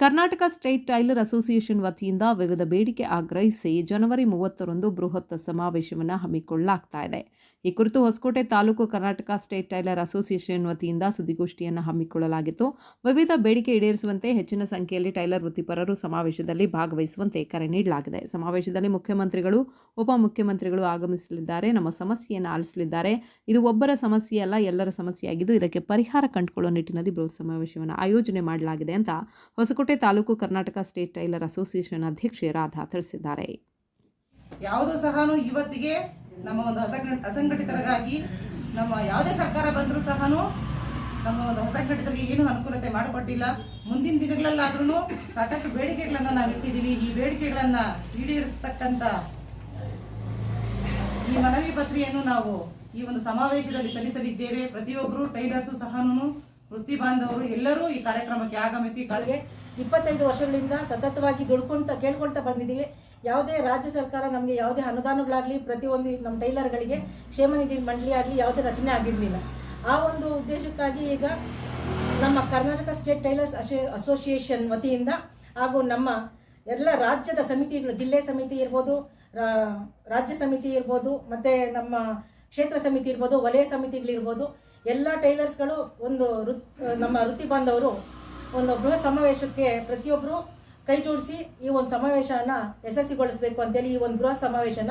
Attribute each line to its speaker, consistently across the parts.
Speaker 1: Karnataka state tailor association ವತಿಯಿಂದ ವಿವಿಧ ಬೇಡಿಕೆ ಆಗ್ರಹಿಸಿ ಜನವರಿ ಮೂವತ್ತರಂದು ಬೃಹತ್ ಸಮಾವೇಶವನ್ನು ಹಮ್ಮಿಕೊಳ್ಳಲಾಗ್ತಾ ಇದೆ. ಈ ಕುರಿತು Hoskote taluk Karnataka state tailor association ವತಿಯಿಂದ ಸುದ್ದಿಗೋಷ್ಠಿಯನ್ನು ಹಮ್ಮಿಕೊಳ್ಳಲಾಗಿತ್ತು. ವಿವಿಧ ಬೇಡಿಕೆ ಈಡೇರಿಸುವಂತೆ ಹೆಚ್ಚಿನ ಸಂಖ್ಯೆಯಲ್ಲಿ ಟೈಲರ್ ವೃತ್ತಿಪರರು ಸಮಾವೇಶದಲ್ಲಿ ಭಾಗವಹಿಸುವಂತೆ ಕರೆ ನೀಡಲಾಗಿದೆ. ಸಮಾವೇಶದಲ್ಲಿ ಮುಖ್ಯಮಂತ್ರಿಗಳು, ಉಪಮುಖ್ಯಮಂತ್ರಿಗಳು ಆಗಮಿಸಲಿದ್ದಾರೆ. ನಮ್ಮ ಸಮಸ್ಯೆಯನ್ನು ಆಲಿಸಲಿದ್ದಾರೆ. ಇದು ಒಬ್ಬರ ಸಮಸ್ಯೆ ಅಲ್ಲ, ಎಲ್ಲರ ಸಮಸ್ಯೆಯಾಗಿದ್ದು ಇದಕ್ಕೆ ಪರಿಹಾರ ಕಂಡುಕೊಳ್ಳುವ ನಿಟ್ಟಿನಲ್ಲಿ ಬೃಹತ್ ಸಮಾವೇಶವನ್ನು ಆಯೋಜನೆ ಮಾಡಲಾಗಿದೆ ಅಂತ Hoskote taluk Karnataka state tailor association ಅಧ್ಯಕ್ಷೆ ರಾಧಾ ತಿಳಿಸಿದ್ದಾರೆ.
Speaker 2: ಯಾವುದೂ ಸಹ ಇವತ್ತಿಗೆ ನಮ್ಮ ಒಂದು ಅಸಂಘ ಅಸಂಘಟಿತರಿಗಾಗಿ, ನಮ್ಮ ಯಾವುದೇ ಸರ್ಕಾರ ಬಂದರೂ ಸಹ ನಮ್ಮ ಒಂದು ಅಸಂಘಟಿತರಿಗೆ ಏನು ಅನುಕೂಲತೆ ಮಾಡಿಕೊಟ್ಟಿಲ್ಲ. ಮುಂದಿನ ದಿನಗಳಲ್ಲಾದ್ರೂ ಸಾಕಷ್ಟು ಬೇಡಿಕೆಗಳನ್ನು ನಾವು ಇಟ್ಟಿದ್ದೀವಿ. ಈ ಬೇಡಿಕೆಗಳನ್ನು ಈಡೇರಿಸತಕ್ಕಂಥ ಈ ಮನವಿ ಪತ್ರಿಯನ್ನು ನಾವು ಈ ಒಂದು ಸಮಾವೇಶದಲ್ಲಿ ಸಲ್ಲಿಸಲಿದ್ದೇವೆ. ಪ್ರತಿಯೊಬ್ಬರು ಟೈಲರ್ಸು ಸಹ ವೃತ್ತಿ ಬಾಂಧವರು ಎಲ್ಲರೂ ಈ ಕಾರ್ಯಕ್ರಮಕ್ಕೆ ಆಗಮಿಸಿ ಕಾರ್ಯ
Speaker 3: ಇಪ್ಪತ್ತೈದು ವರ್ಷಗಳಿಂದ ಸತತವಾಗಿ ದುಡ್ಕೊಂತ ಕೇಳ್ಕೊಳ್ತಾ ಬಂದಿದ್ದೀವಿ. ಯಾವುದೇ ರಾಜ್ಯ ಸರ್ಕಾರ ನಮಗೆ ಯಾವುದೇ ಅನುದಾನಗಳಾಗಲಿ ಪ್ರತಿಯೊಂದು ನಮ್ಮ ಟೈಲರ್ಗಳಿಗೆ ಕ್ಷೇಮನಿಧಿ ಮಂಡಳಿ ಆಗಲಿ ಯಾವುದೇ ರಚನೆ ಆಗಿರಲಿಲ್ಲ. ಆ ಒಂದು ಉದ್ದೇಶಕ್ಕಾಗಿ ಈಗ ನಮ್ಮ ಕರ್ನಾಟಕ ಸ್ಟೇಟ್ ಟೈಲರ್ಸ್ ಅಸೋ ಅಸೋಸಿಯೇಷನ್ ವತಿಯಿಂದ ಹಾಗೂ ನಮ್ಮ ಎಲ್ಲ ರಾಜ್ಯದ ಸಮಿತಿಗಳು, ಜಿಲ್ಲೆ ಸಮಿತಿ ಇರ್ಬೋದು ರಾಜ್ಯ ಸಮಿತಿ ಇರ್ಬೋದು, ಮತ್ತು ನಮ್ಮ ಕ್ಷೇತ್ರ ಸಮಿತಿ ಇರ್ಬೋದು, ವಲಯ ಸಮಿತಿಗಳಿರ್ಬೋದು, ಎಲ್ಲ ಟೈಲರ್ಸ್ಗಳು ಒಂದು ವೃತ್, ನಮ್ಮ ವೃತ್ತಿ ಬಾಂಧವರು ಒಂದು ಬೃಹತ್ ಸಮಾವೇಶಕ್ಕೆ ಪ್ರತಿಯೊಬ್ಬರು ಕೈ ಜೋಡಿಸಿ ಈ ಒಂದು ಸಮಾವೇಶನ ಯಶಸ್ವಿಗೊಳಿಸಬೇಕು ಅಂತೇಳಿ ಈ ಒಂದು ಬೃಹತ್ ಸಮಾವೇಶನ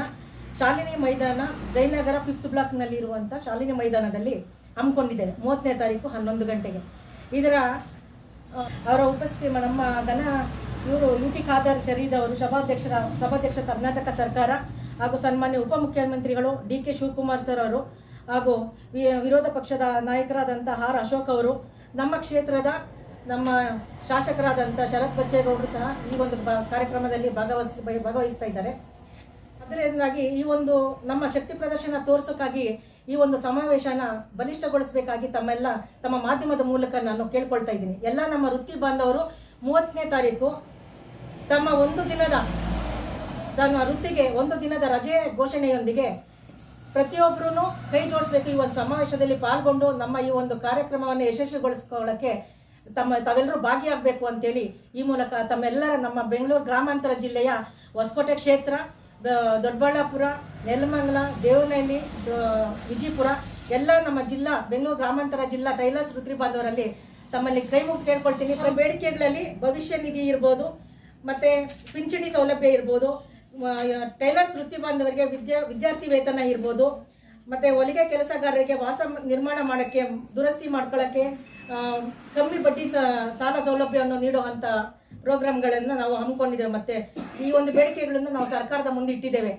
Speaker 3: ಶಾಲಿನಿ ಮೈದಾನ ಜಯನಗರ ಫಿಫ್ತ್ ಬ್ಲಾಕ್ನಲ್ಲಿರುವಂಥ ಶಾಲಿನಿ ಮೈದಾನದಲ್ಲಿ ಹಮ್ಮಿಕೊಂಡಿದ್ದೇವೆ. ಮೂವತ್ತನೇ ತಾರೀಕು ಹನ್ನೊಂದು ಗಂಟೆಗೆ. ಇದರ ಅವರ ಉಪಸ್ಥಿತಿ ನಮ್ಮ ಘನ ಇವರು ಯು ಟಿ ಖಾದರ್ ಶರೀದ್ ಅವರು ಸಭಾಧ್ಯಕ್ಷರ ಸಭಾಧ್ಯಕ್ಷ ಕರ್ನಾಟಕ ಸರ್ಕಾರ ಹಾಗೂ ಸನ್ಮಾನ್ಯ ಉಪಮುಖ್ಯಮಂತ್ರಿಗಳು ಡಿ ಕೆ ಶಿವಕುಮಾರ್ ಸರ್ ಅವರು ಹಾಗೂ ವಿರೋಧ ಪಕ್ಷದ ನಾಯಕರಾದಂಥ ಆರ್ ಅಶೋಕ್ ಅವರು ನಮ್ಮ ಕ್ಷೇತ್ರದ ನಮ್ಮ ಶಾಸಕರಾದಂಥ ಶರತ್ ಬಚ್ಚೇಗೌಡರು ಸಹ ಈ ಒಂದು ಕಾರ್ಯಕ್ರಮದಲ್ಲಿ ಭಾಗವಹಿಸ್ ಭಾಗವಹಿಸ್ತಾ ಇದ್ದಾರೆ. ಅದರಿಂದಾಗಿ ಈ ಒಂದು ನಮ್ಮ ಶಕ್ತಿ ಪ್ರದರ್ಶನ ತೋರಿಸೋಕ್ಕಾಗಿ ಈ ಒಂದು ಸಮಾವೇಶನ ಬಲಿಷ್ಠಗೊಳಿಸಬೇಕಾಗಿ ತಮ್ಮೆಲ್ಲ ತಮ್ಮ ಮಾಧ್ಯಮದ ಮೂಲಕ ನಾನು ಕೇಳ್ಕೊಳ್ತಾ ಇದ್ದೀನಿ. ಎಲ್ಲ ನಮ್ಮ ವೃತ್ತಿ ಬಾಂಧವರು ಮೂವತ್ತನೇ ತಾರೀಕು ತಮ್ಮ ಒಂದು ದಿನದ ತಮ್ಮ ವೃತ್ತಿಗೆ ಒಂದು ದಿನದ ರಜೆ ಘೋಷಣೆಯೊಂದಿಗೆ ಪ್ರತಿಯೊಬ್ಬರೂ ಕೈ ಜೋಡಿಸ್ಬೇಕು. ಈ ಒಂದು ಸಮಾವೇಶದಲ್ಲಿ ಪಾಲ್ಗೊಂಡು ನಮ್ಮ ಈ ಒಂದು ಕಾರ್ಯಕ್ರಮವನ್ನು ಯಶಸ್ವಿಗೊಳಿಸ್ಕೊಳ್ಳೋಕ್ಕೆ ತಮ್ಮ ತಾವೆಲ್ಲರೂ ಭಾಗಿಯಾಗಬೇಕು ಅಂತೇಳಿ ಈ ಮೂಲಕ ತಮ್ಮೆಲ್ಲರ ನಮ್ಮ ಬೆಂಗಳೂರು ಗ್ರಾಮಾಂತರ ಜಿಲ್ಲೆಯ ಹೊಸಕೋಟೆ ಕ್ಷೇತ್ರ ದೊಡ್ಡಬಳ್ಳಾಪುರ, ನೆಲಮಂಗಲ, ದೇವನಹಳ್ಳಿ ವಿಜಿಪುರ ಎಲ್ಲ ನಮ್ಮ ಜಿಲ್ಲಾ, ಬೆಂಗಳೂರು ಗ್ರಾಮಾಂತರ ಜಿಲ್ಲಾ ಟೈಲರ್ಸ್ ವೃತ್ತಿ ಬಾಂಧವರಲ್ಲಿ ತಮ್ಮಲ್ಲಿ ಕೈ ಕೇಳ್ಕೊಳ್ತೀನಿ. ಬೇಡಿಕೆಗಳಲ್ಲಿ ಭವಿಷ್ಯ ನಿಧಿ ಇರ್ಬೋದು, ಮತ್ತೆ ಪಿಂಚಣಿ ಸೌಲಭ್ಯ ಇರ್ಬೋದು ಟೈಲರ್ಸ್ ವೃತ್ತಿ ಬಾಂಧವರಿಗೆ ವಿದ್ಯಾ, ವಿದ್ಯಾರ್ಥಿ ವೇತನ ಇರ್ಬೋದು ಮತ್ತೆ ಹೊಲಿಗೆ ಕೆಲಸಗಾರರಿಗೆ ವಾಸ ನಿರ್ಮಾಣ ಮಾಡೋಕ್ಕೆ, ದುರಸ್ತಿ ಮಾಡ್ಕೊಳ್ಳೋಕ್ಕೆ ಕಮ್ಮಿ ಬಡ್ಡಿ ಸಾಲ ಸೌಲಭ್ಯವನ್ನು ನೀಡುವಂಥ ಪ್ರೋಗ್ರಾಮ್ಗಳನ್ನು ನಾವು ಹಮ್ಮಿಕೊಂಡಿದ್ದೇವೆ. ಮತ್ತೆ ಈ ಒಂದು ಬೇಡಿಕೆಗಳನ್ನು ನಾವು ಸರ್ಕಾರದ ಮುಂದೆ ಇಟ್ಟಿದ್ದೇವೆ.